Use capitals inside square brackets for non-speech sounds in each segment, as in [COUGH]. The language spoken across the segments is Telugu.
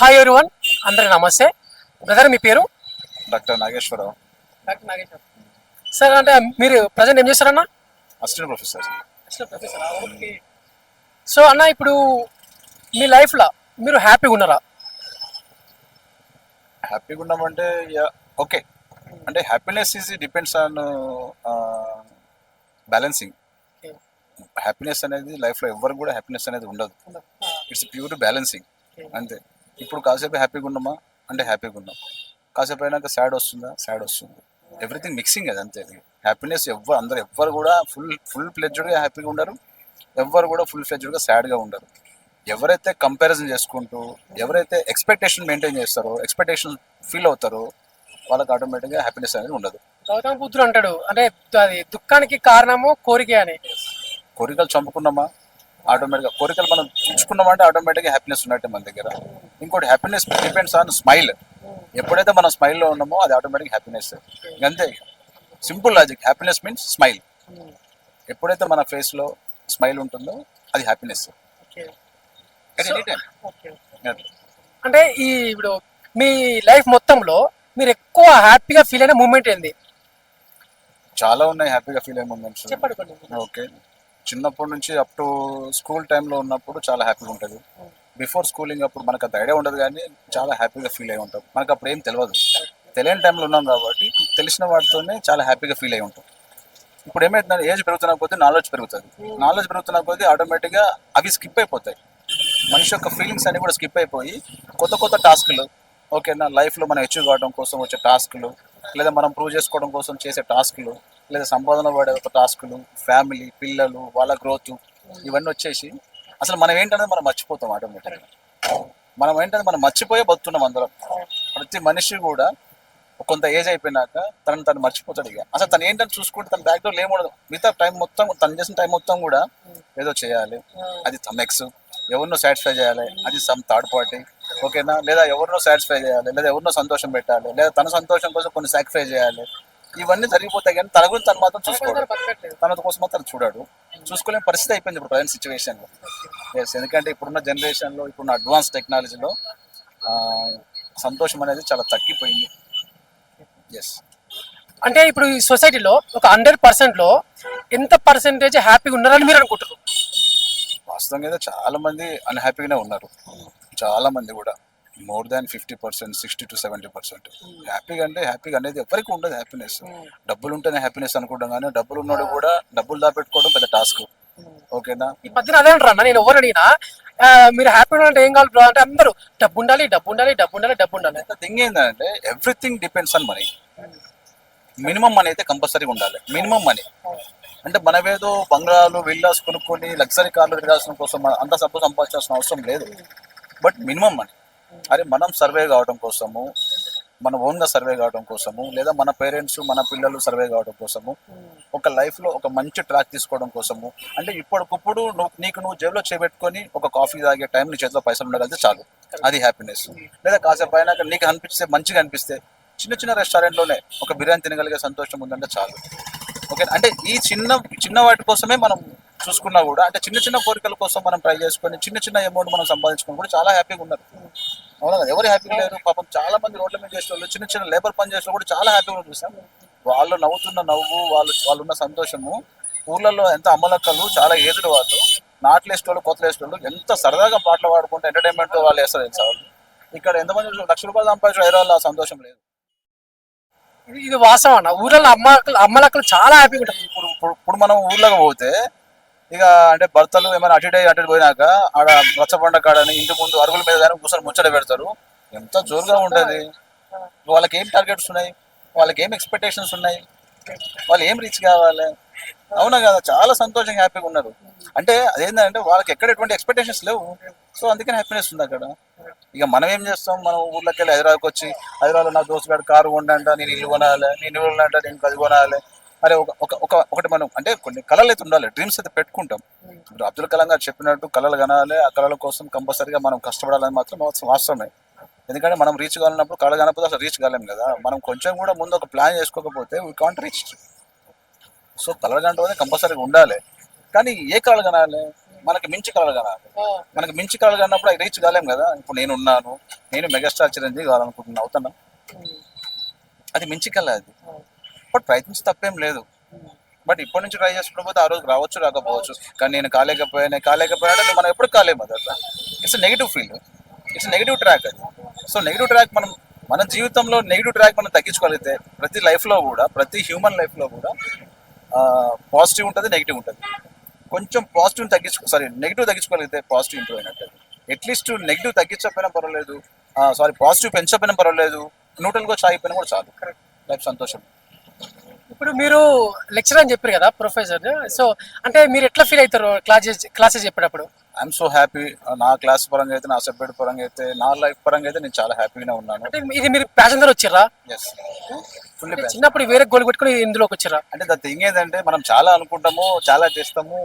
హాయ్ ఎవరివన్ అందరికి నమస్తే. బ్రదర్ మీ పేరు? Doctor Nageswara Rao. Doctor Nageswar sir అంటే మీరు ప్రజెంట్ ఏం చేస్తారన్నా? Assistant professor. సో అన్న ఇప్పుడు మీ లైఫ్లో మీరు హ్యాపీగా ఉన్నారా? హ్యాపీగా ఉన్నామంటే ఓకే. అంటే happiness is depends on balancing. Happiness అనేది లైఫ్లో ఎవరికి కూడా హ్యాపీనెస్ అనేది ఉండదు. It's pure balancing. అంతే. ఇప్పుడు కాసేపు హ్యాపీగా ఉన్నామా? అంటే హ్యాపీగా ఉన్నాం. కాసేపు అయినాక సాడ్ వస్తుందా? సాడ్ వస్తుంది. ఎవ్రీథింగ్ మిక్సింగ్ అది అంతే. హ్యాపీనెస్ ఎవ్వరు అందరు ఎవ్వరు కూడా ఫుల్ ఫుల్ ఫ్లెడ్జ్డ్గా హ్యాపీగా ఉండరు. ఎవ్వరు కూడా ఫుల్ ఫ్లెడ్జ్డ్గా సాడ్గా ఉండరు. ఎవరైతే కంపారిజన్ చేసుకుంటూ ఎవరైతే ఎక్స్పెక్టేషన్ మెయింటైన్ చేస్తారో ఎక్స్పెక్టేషన్ ఫీల్ అవుతారో వాళ్ళకి ఆటోమేటిక్గా హ్యాపీనెస్ అనేది ఉండదు. గౌతమ బుద్ధుడు అంటాడు. అంటే అది దుఃఖానికి కారణము కోరిక అని. కోరికలు చంపుకున్నామా? ఆటోమేటిక్గా కోరికలు మనం తీర్చుకున్నామంటే ఆటోమేటిక్గా హ్యాపీనెస్ ఉన్నట్టే మన దగ్గర. ఇంకోటి హ్యాపీనెస్ డిపెండ్స్ ఆన్ స్మైల్ ఎప్పుడైతే మనం స్మైల్లో ఉన్నామో అది ఆటోమేటిక్ హ్యాపీనెస్ అంతే simple logic happiness means smile ఎప్పుడైతే మన ఫేస్లో స్మైల్ ఉంటుందో అది హ్యాపీనెస్ అంటే ఈ ఇప్పుడు మీ లైఫ్ మొత్తంలో మీరు ఎక్కువ హ్యాపీగా ఫీల్ అయిన మూమెంట్ ఏంది? చాలా ఉన్నాయి హ్యాపీగా ఫీల్ అయ్యే మూమెంట్స్. ఓకే చిన్నప్పటి నుంచి అప్ టు స్కూల్ టైంలో ఉన్నప్పుడు చాలా హ్యాపీగా ఉంటుంది. బిఫోర్ స్కూలింగ్ అప్పుడు మనకు అంత ఐడియా ఉండదు కానీ చాలా హ్యాపీగా ఫీల్ అయి ఉంటాం. మనకు అప్పుడు ఏం తెలియదు తెలియని టైంలో ఉన్నాం కాబట్టి తెలిసిన వాటితోనే చాలా హ్యాపీగా ఫీల్ అయి ఉంటాం. ఇప్పుడు ఏమైతుందంటే ఏజ్ పెరుగుతున్న కొద్దీ నాలెడ్జ్ పెరుగుతుంది. నాలెడ్జ్ పెరుగుతున్న కొద్దీ ఆటోమేటిక్గా అవి స్కిప్ అయిపోతాయి. మనిషి యొక్క ఫీలింగ్స్ అన్ని కూడా స్కిప్ అయిపోయి కొత్త కొత్త టాస్క్లు ఓకేనా లైఫ్లో మనం అచీవ్ కావడం కోసం వచ్చే టాస్క్లు లేదా మనం ప్రూవ్ చేసుకోవడం కోసం చేసే టాస్క్లు లేదా సంపాదన పడే ఒక టాస్కులు ఫ్యామిలీ పిల్లలు వాళ్ళ గ్రోత్ ఇవన్నీ వచ్చేసి అసలు మనం ఏంటనేది మనం మర్చిపోతాం ఆటోమేటిక్గా మనం ఏంటంటే మనం మర్చిపోయే బతున్నాం అందరం. ప్రతి మనిషి కూడా కొంత ఏజ్ అయిపోయినాక తను తను మర్చిపోతాడు ఇక. అసలు తను ఏంటని చూసుకుంటే తన బ్యాక్గ్రౌండ్ ఏముండదు మిగతా టైం మొత్తం తను చేసిన టైం మొత్తం కూడా ఏదో చేయాలి. అది తమెక్స్ ఎవరినో సాటిస్ఫై చేయాలి. అది సమ్ థర్డ్ పార్టీ ఓకేనా లేదా ఎవరినో సాటిస్ఫై చేయాలి లేదా ఎవరినో సంతోషం పెట్టాలి లేదా తన సంతోషం కోసం కొన్ని సాక్రిఫై చేయాలి. ఇవన్నీ జరిగిపోతాయి కానీ తన గురించి తను మాత్రం చూసుకోడు. తన కోసం మాత్రం చూడాడు. చూసుకోలేని పరిస్థితి అయిపోయింది ఇప్పుడు ప్రజెంట్ సిచ్యువేషన్లో ఎస్ ఎందుకంటే ఇప్పుడున్న జనరేషన్లో ఇప్పుడున్న అడ్వాన్స్ టెక్నాలజీలో సంతోషం అనేది చాలా తగ్గిపోయింది. ఎస్ అంటే ఇప్పుడు ఈ సొసైటీలో ఒక హండ్రెడ్ పర్సెంట్లో ఎంత పర్సెంటేజ్ హ్యాపీగా ఉన్నారని మీరు అనుకుంటారు వాస్తవంగా అయితే చాలా మంది అన్హ్యాపీగానే ఉన్నారు. చాలా మంది కూడా. More than fifty percent sixty to seventy percent హ్యాపీగా అంటే హ్యాపీగా అనేది ఎవరికి ఉండదు హ్యాపీనెస్ డబ్బులు ఉంటేనే హ్యాపీనెస్ అనుకుంటాం కానీ డబ్బులు ఉన్నాడు కూడా డబ్బులు దాపెట్టుకోవడం పెద్ద టాస్క్ ఓకేనా? ఈ మధ్యన అదే అంటారు నేను ఎవరు అడిగినా మీరు హ్యాపీగా అంటే ఏం కావాలి అంటే అందరూ డబ్బు ఉండాలి డబ్బు ఉండాలి డబ్బు ఉండాలి డబ్బు ఉండాలి థింగ్ ఏంటంటే everything depends on money minimum money అయితే కంపల్సరీగా ఉండాలి. మినిమం మనీ అంటే మనమేదో బంగ్లాలు విల్లాస్ కొనుక్కొని లగ్జరీ కార్లు తిరగాల్సిన కోసం అంత సబ్బు సంపాదించాల్సిన అవసరం లేదు. బట్ మినిమం మనీ అరే మనం సర్వే కావడం కోసము మన ఓన్గా సర్వే కావడం కోసము లేదా మన పేరెంట్స్ మన పిల్లలు సర్వే కావడం కోసము ఒక లైఫ్లో ఒక మంచి ట్రాక్ తీసుకోవడం కోసము అంటే ఇప్పటికప్పుడు నువ్వు నీకు నువ్వు జేబులో చేపెట్టుకొని ఒక కాఫీ తాగే టైం నీ చేతిలో పైసలు ఉండగలిగితే చాలు. అది హ్యాపీనెస్ లేదా కాసేపు అయినాక నీకు అనిపిస్తే మంచిగా అనిపిస్తే చిన్న చిన్న రెస్టారెంట్లోనే ఒక బిర్యానీ తినగలిగే సంతోషం ఉందంటే చాలు. ఓకే? అంటే ఈ చిన్న చిన్న వాటి కోసమే మనం చూసుకున్నా కూడా అంటే చిన్న చిన్న కోరికల కోసం మనం ట్రై చేసుకొని చిన్న చిన్న అమౌంట్ మనం సంపాదించుకొని కూడా చాలా హ్యాపీగా ఉన్నారు. అవునా? ఎవరు హ్యాపీగా లేరు? పాపం చాలా మంది రోడ్ల మీద చేసే వాళ్ళు చిన్న చిన్న లేబర్ పని చేసిన కూడా చాలా హ్యాపీగా ఉన్నారు చూసాం వాళ్ళు నవ్వుతున్న నవ్వు వాళ్ళు వాళ్ళు ఉన్న సంతోషము ఊర్లలో ఎంత అమ్మలక్కలు చాలా ఏదుడు వాళ్ళు నాట్లు వేసేటోళ్ళు కొత్త వేసేవాళ్ళు ఎంత సరదాగా పాటలు పాడుకుంటే ఎంటర్టైన్మెంట్ వాళ్ళు వేస్తారు తెలుసా? వాళ్ళు ఇక్కడ ఎంతమంది లక్ష రూపాయలు సంపాదించిన హైదరాబాద్లో ఆ సంతోషం లేదు. ఇది- వాస్తవం అన్న ఊర్లలో అమ్మ అమ్మలక్కలు చాలా హ్యాపీగా ఉంటారు. ఇప్పుడు- ఇప్పుడు మనం ఊర్లోకి పోతే ఇక అంటే భర్తలు ఏమైనా అటు అటు పోయినాక ఆడ రచ్చబండ కాడని ఇంటి ముందు అరుగుల మీద కానీ కూర్చొని ముచ్చట పెడతారు. ఎంత జోరుగా ఉంటుంది. వాళ్ళకి ఏం టార్గెట్స్ ఉన్నాయి? వాళ్ళకి ఏం ఎక్స్పెక్టేషన్స్ ఉన్నాయి? వాళ్ళు ఏం రీచ్ కావాలి? అవునా కదా? చాలా సంతోషంగా హ్యాపీగా ఉన్నారు. అంటే అదేంటంటే వాళ్ళకి ఎక్కడ ఎటువంటి ఎక్స్పెక్టేషన్స్ లేవు. సో అందుకని హ్యాపీనెస్ ఉంది అక్కడ. ఇక మనం ఏం చేస్తాం? మనం ఊర్లోకి వెళ్ళి హైదరాబాద్కి వచ్చి హైదరాబాద్లో నా దోస్తు గారు కారు కొండంట నేను ఇల్లు కొనాలి నేను ఇల్లు కొనాలంట నేను అది కొనాలి అరే ఒక ఒక ఒక ఒకటి మనం అంటే కొన్ని కళలు అయితే ఉండాలి. డ్రీమ్స్ అయితే పెట్టుకుంటాం. ఇప్పుడు అబ్దుల్ కలాం గారు చెప్పినట్టు కళలు కనాలి ఆ కళల కోసం కంపల్సరీగా మనం కష్టపడాలని మాత్రం వాస్తవం- వాస్తవమే. ఎందుకంటే మనం రీచ్ కావాలన్నప్పుడు కళ కనకపోతే అసలు రీచ్ కాలేం కదా. మనం కొంచెం కూడా ముందు ఒక ప్లాన్ చేసుకోకపోతే we can't reach so colour గంట కంపల్సరీగా ఉండాలి. కానీ ఏ కళలు కనాలి? మనకి మించి కలలు కనాలి. మనకి మించి కలలు కన్నప్పుడు అవి రీచ్ కాలేం కదా. ఇప్పుడు నేను ఉన్నాను. నేను మెగాస్టార్ చిరంజీవి కావాలనుకుంటున్నా. అవుతున్నా అది మించి కల అది. బట్ ప్రయత్నించి తప్పేం లేదు. బట్ ఇప్పటి నుంచి ట్రై చేసుకుంటూ పోతే ఆ రోజు రావచ్చు రాకపోవచ్చు. కానీ నేను కాలేకపోయాను కాలేకపోయాడు మనం ఎప్పుడు కాలేము అది అట్లా. It's negative feel it's negative track అది. సో నెగిటివ్ ట్రాక్ మనం మన జీవితంలో నెగిటివ్ ట్రాక్ మనం తగ్గించుకోగలిగితే ప్రతి లైఫ్లో కూడా ప్రతి హ్యూమన్ లైఫ్లో కూడా పాజిటివ్ ఉంటుంది నెగిటివ్ ఉంటుంది. కొంచెం పాజిటివ్ తగ్గించుకో సారీ నెగిటివ్ తగ్గించుకోగలిగితే పాజిటివ్ ఇంప్రూవ్ అయినట్టు. అట్లీస్ట్ నెగిటివ్ తగ్గించకపోయినా పర్వాలేదు. సారీ పాజిటివ్ పెంచకపోయినా పర్వాలేదు. న్యూట్రల్గా చాయిపోయినా కూడా చాలు. లైఫ్ సంతోషం. ఇప్పుడు మీరు లెక్చర్ అని చెప్పారు కదా ప్రొఫెసర్ సో అంటే మీరు ఎట్లా ఫీల్ అవుతారు క్లాసెస్ క్లాసెస్ చెప్పేటప్పుడు? ఐఎమ్ సో హ్యాపీ నా క్లాస్ పరంగా అయితే నా సబ్జెక్ట్ పరంగా అయితే నా లైఫ్ పరంగా అయితే నేను చాలా హ్యాపీగానే ఉన్నాను. అంటే ఇది మీరు ప్యాషన్ ద్వారా వచ్చారా ఎస్ అంటే చిన్నప్పుడు వేరే గోల్ పెట్టుకుని ఇందులోకి వచ్చారా? అంటే ద థింగ్ ఏంటంటే మనం చాలా అనుకుంటాము చాలా చేస్తాము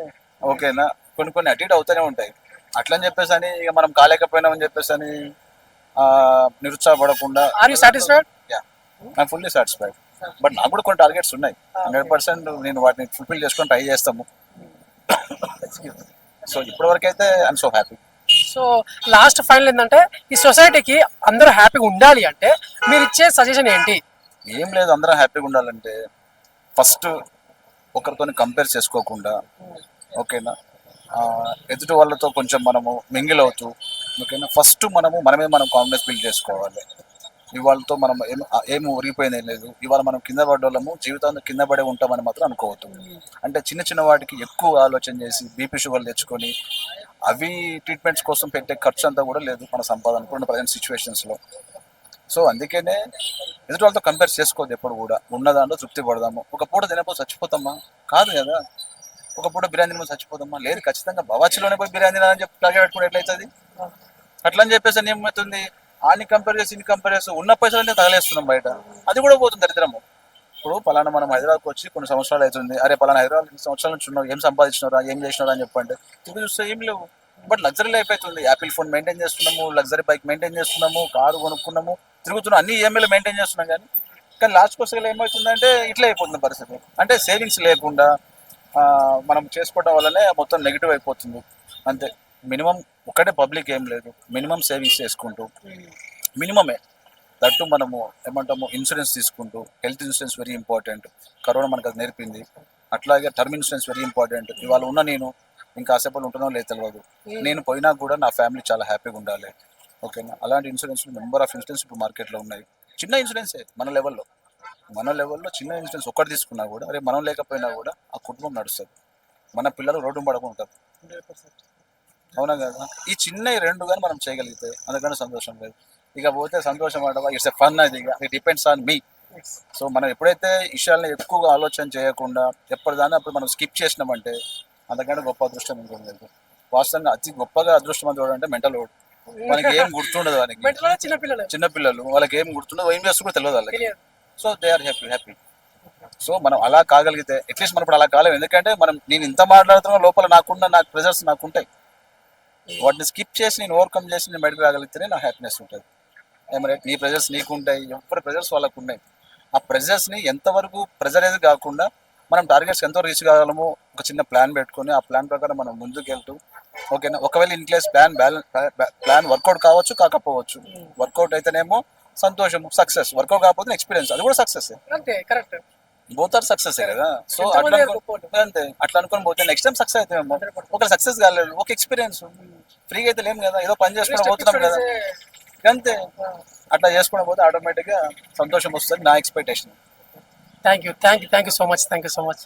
ఓకేనా? కొన్ని కొన్ని అటు ఇటు అవుతూనే ఉంటాయి. అట్లని చెప్పేసి అని ఇక మనం కాలేకపోయినామని చెప్పేసి అని నిరుత్సాహపడకుండా are you satisfied I'm fully satisfied but నాకు కూడా కొన్ని టార్గెట్స్ ఉన్నాయి. హండ్రెడ్ పర్సెంట్ నేను వాటిని ఫుల్ఫిల్ చేసుకొని ట్రై చేస్తాము. సో ఇప్పటివరకు అయితే I'm so happy so last final ఏంటంటే ఈ సొసైటీకి అందరూ హ్యాపీగా ఉండాలి అంటే మీరు ఇచ్చే సజెషన్ ఏంటి? ఏం లేదు అందరం హ్యాపీగా ఉండాలంటే ఫస్ట్ ఒకరితో కంపేర్ చేసుకోకుండా ఓకేనా ఆ, ఎదుటి వాళ్ళతో కొంచెం మనము మింగిల్ అవుతూ ఓకేనా ఫస్ట్ మనము మనమే మనం కాన్ఫిడెన్స్ బిల్డ్ చేసుకోవాలి. ఇవాళతో మనం ఏం ఏం ఊరిపోయింది లేదు. ఇవాళ మనం కింద పడ్డోళ్ళము జీవితాన్ని కింద పడే ఉంటామని మాత్రం అనుకోవద్దు. అంటే చిన్న చిన్న వాటికి ఎక్కువ ఆలోచన చేసి బీపీ షుగర్ తెచ్చుకొని అవి ట్రీట్మెంట్స్ కోసం పెట్టే ఖర్చు అంతా కూడా లేదు మన సంపాదన ఇప్పుడు ప్రజెంట్ సిచ్యువేషన్స్లో సో అందుకనే ఎదుటి వాళ్ళతో కంపేర్ చేసుకోవద్దు ఎప్పుడు కూడా. ఉన్న దాంట్లో తృప్తి పడదాము. ఒక పూట తినకపోతే చచ్చిపోతామా? కాదు కదా. ఒక పూట బిర్యానీ తినకపోతే చచ్చిపోతామా? లేదు ఖచ్చితంగా బవాచిలోనే పోయి బిర్యానీ తినాలని చెప్పి టార్గెట్ పెట్టుకుంటే ఎట్లయితుంది? అట్లా అని చెప్పేసి అని ఏమవుతుంది ఆని కంపేర్ చేసి ఇన్ని కంపేర్ చేసి ఉన్న పైసలన్నీ తగలేస్తున్నాం బయట. అది కూడా పోతుంది దరిద్రము. ఇప్పుడు పలానా మనం హైదరాబాద్కి వచ్చి కొన్ని సంవత్సరాలు అవుతుంది. అరే పలానా హైదరాబాద్ ఇన్ని సంవత్సరాల నుంచి ఉన్నావు ఏం సంపాదించినారా ఏం చేసినారా అని చెప్పండి ఇప్పుడు చూస్తే ఏం లేవు. బట్ లగ్జరీ లైఫ్ అవుతుంది. యాపిల్ ఫోన్ మెయింటైన్ చేస్తున్నాము లగ్జరీ బైక్ మెయింటైన్ చేస్తున్నాము కారు కొనుక్కున్నాము తిరుగుతున్నాం అన్ని ఈఎంఐలు మెయింటైన్ చేస్తున్నాం కానీ కానీ లాస్ట్ కోసం ఏమవుతుందంటే ఇట్లా అయిపోతుంది పరిస్థితి. అంటే సేవింగ్స్ లేకుండా మనం చేసుకోవడం వల్లనే మొత్తం నెగిటివ్ అయిపోతుంది. అంతే. మినిమం ఒకటే పబ్లిక్ ఏం లేదు. మినిమం సేవింగ్స్ చేసుకుంటూ మినిమమే. దట్టు మనము ఏమంటాము ఇన్సూరెన్స్ తీసుకుంటూ health insurance very important. Corona మనకు అది నేర్పింది. అట్లాగే టర్మ్ ఇన్సూరెన్స్ వెరీ ఇంపార్టెంట్. ఇవాళ ఉన్న నేను ఇంకా కాసేపు ఉంటున్నాం లేదు తెలియదు నేను పోయినా కూడా నా ఫ్యామిలీ చాలా హ్యాపీగా ఉండాలి. ఓకేనా? అలాంటి ఇన్సూరెన్స్ నెంబర్ ఆఫ్ ఇన్సూరెన్స్ ఇప్పుడు మార్కెట్లో ఉన్నాయి. చిన్న ఇన్సూరెన్సే మన లెవెల్లో. మన లెవెల్లో చిన్న ఇన్సూరెన్స్ ఒక్కటి తీసుకున్నా కూడా అరే మనం లేకపోయినా కూడా ఆ కుటుంబం నడుస్తుంది. మన పిల్లలు రోడ్డు పడకుండా అవునా కదా? ఈ చిన్న రెండు కానీ మనం చేయగలిగితే అందుకని సంతోషం లేదు. ఇక పోతే సంతోషం అంటే ఇట్స్ ఎ ఫన్ అది ఇక it depends on me so మనం ఎప్పుడైతే విషయాలను ఎక్కువగా ఆలోచన చేయకుండా ఎప్పటిదాన్ని అప్పుడు మనం స్కిప్ చేసినామంటే అంతకంటే గొప్ప అదృష్టం ఇంకోటి లేదు వాస్తవంగా అతి గొప్పగా అదృష్టం అంటే మెంటల్ ఓడ్ మనకి ఏం గుర్తుండదు వానికి మెంటల్ [LAUGHS] చిన్న పిల్లలు. చిన్న పిల్లలు వాళ్ళకి ఏం గుర్తుండదు ఏం చేస్తూ కూడా తెలియదు వాళ్ళకి. So they are happy happy so మనం అలా కాగలిగితే అట్లీస్ట్ మనం ఇప్పుడు అలా కాలేము. ఎందుకంటే మనం నేను ఇంత మాట్లాడుతున్నా లోపల నాకున్న నాకు ప్రెజర్స్ నాకు ఉంటాయి వాటిని స్కిప్ చేసి నేను ఓవర్కమ్ చేసి నేను బయటకు రాగలిగితేనే నా హ్యాపీనెస్ ఉంటుంది. ఏమరే నీ ప్రెజర్స్ నీకు ఉంటాయి ఎవరి ప్రెజర్స్ వాళ్ళకు ఉన్నాయి ఆ ప్రెజర్స్ని ఎంతవరకు ప్రెజరైజ్ కాకుండా మనం టార్గెట్స్ ఎంతో రీచ్ కాగలము ఒక చిన్న ప్లాన్ పెట్టుకొని ఆ ప్లాన్ ప్రకారం మనం ముందుకు వెళ్తూ ఓకేనా? ఒకవేళ in case plan balance plan work out కావచ్చు కాకపోవచ్చు. వర్కౌట్ అయితేనేమో సంతోషం సక్సెస్. వర్కౌట్ కాకపోతే ఎక్స్పీరియన్స్ అది కూడా success correct. Both are success కదా? సో అట్లా అంతే. అట్లా అనుకొని పోతే నెక్స్ట్ టైం సక్సెస్ అవుతామేమో ఒక సక్సెస్ కాలేదు ఒక ఎక్స్పీరియన్స్ ఫ్రీగా అయితే లేము కదా ఏదో పని చేసుకుని పోతున్నాం కదా. అంతే. అట్లా చేసుకుని పోతే ఆటోమేటిక్గా సంతోషం వస్తుంది నా expectation thank you thank you thank you so much thank you so much